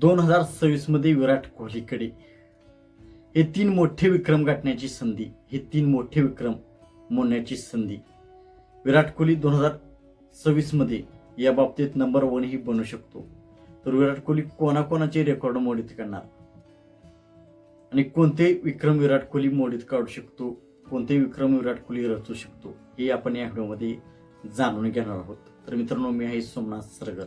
दोन हजार सव्वीसमध्ये विराट कोहलीकडे. हे तीन मोठे विक्रम गाठण्याची संधी हे तीन मोठे विक्रम मोडण्याची संधी. विराट कोहली दोन हजार सव्वीसमध्ये या बाबतीत नंबर वनही बनू शकतो. तर विराट कोहली कोणाकोणाचे रेकॉर्ड मोडीत करणार? आणि कोणते विक्रम विराट कोहली मोडीत काढू शकतो? कोणते विक्रम विराट कोहली रचू शकतो? हे आपण या व्हिडिओमध्ये जाणून घेणार आहोत. तर मित्रांनो मी आहे सोमनाथ सरगर.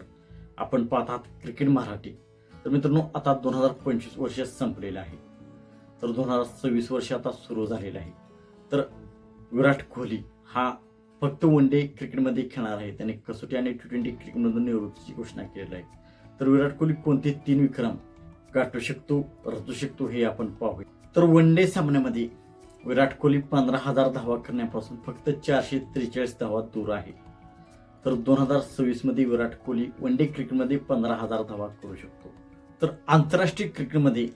आपण पाहतात क्रिकेट मराठी. तर मित्रांनो आता दोन हजार पंचवीस वर्ष संपलेलं आहे. तर दोन हजार सव्वीस वर्ष आता सुरू झालेलं आहे. तर विराट कोहली हा फक्त वन डे क्रिकेटमध्ये खेळणार आहे. त्याने कसोटी आणि टी ट्वेंटी क्रिकेटमधून निवृत्तीची घोषणा केलेली आहे. तर विराट कोहली कोणते तीन विक्रम गाठू शकतो रचू शकतो हे आपण पाहूया. तर वन डे सामन्यामध्ये विराट कोहली पंधरा हजार धावा करण्यापासून फक्त चारशे त्रेचाळीस धावा दूर आहे. तर दोन हजार सव्वीसमध्ये विराट कोहली वन डे क्रिकेटमध्ये पंधरा हजार धावा करू शकतो. तर आंतरराष्ट्रीय क्रिकेटमध्ये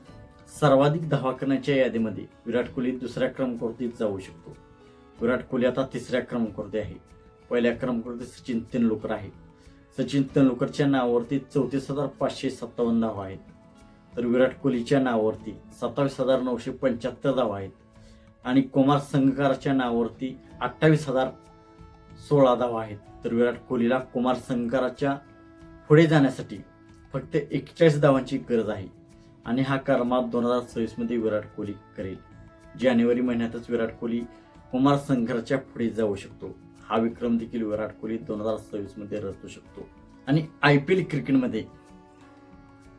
सर्वाधिक धावा करण्याच्या यादीमध्ये विराट कोहली दुसऱ्या क्रमांकावरती जाऊ शकतो. विराट कोहली आता तिसऱ्या क्रमांकावरती आहे. पहिल्या क्रमांकावरती सचिन तेंडुलकर आहे. सचिन तेंडुलकरच्या नावावरती चौतीस हजार पाचशे सत्तावन्न धावा आहेत. तर विराट कोहलीच्या नावावरती सत्तावीस हजार नऊशे पंच्याहत्तर धावा आहेत. आणि कुमार संगकाराच्या नावावरती अठ्ठावीस हजार सोळा धावा आहेत. तर विराट कोहलीला कुमार संगकाराच्या पुढे जाण्यासाठी फक्त एकचाळीस धावांची गरज आहे. आणि हा कारमा दोन हजार सव्वीसमध्ये विराट कोहली करेल. जानेवारी महिन्यातच विराट कोहली कुमार संघाच्या पुढे जाऊ शकतो. हा विक्रम देखील विराट कोहली दोन हजार सव्वीसमध्ये रचू शकतो. आणि आय पी एल क्रिकेटमध्ये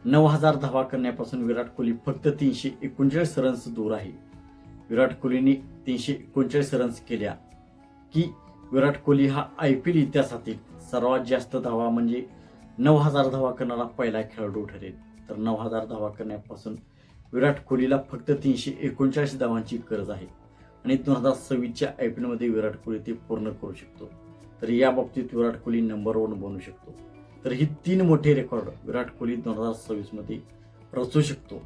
नऊ हजार धावा करण्यापासून विराट कोहली फक्त तीनशे एकोणचाळीस रन्स दूर आहे. विराट कोहलीने तीनशे एकोणचाळीस रन्स केल्या. की विराट कोहली हा आय पी एल इतिहासातील सर्वात जास्त धावा म्हणजे नऊ हजार धावा करणारा पहिला खेळाडू ठरेल. तर नऊ हजार धावा करण्यापासून विराट कोहलीला फक्त तीनशे एकोणचाळीस धावांची गरज आहे. आणि दोन हजार सव्वीसच्या आय पी एलमध्ये विराट कोहली ते पूर्ण करू शकतो. तर या बाबतीत विराट कोहली नंबर वन बनू शकतो. तर ही तीन मोठे रेकॉर्ड विराट कोहली दोन हजार सव्वीसमध्ये रचू शकतो.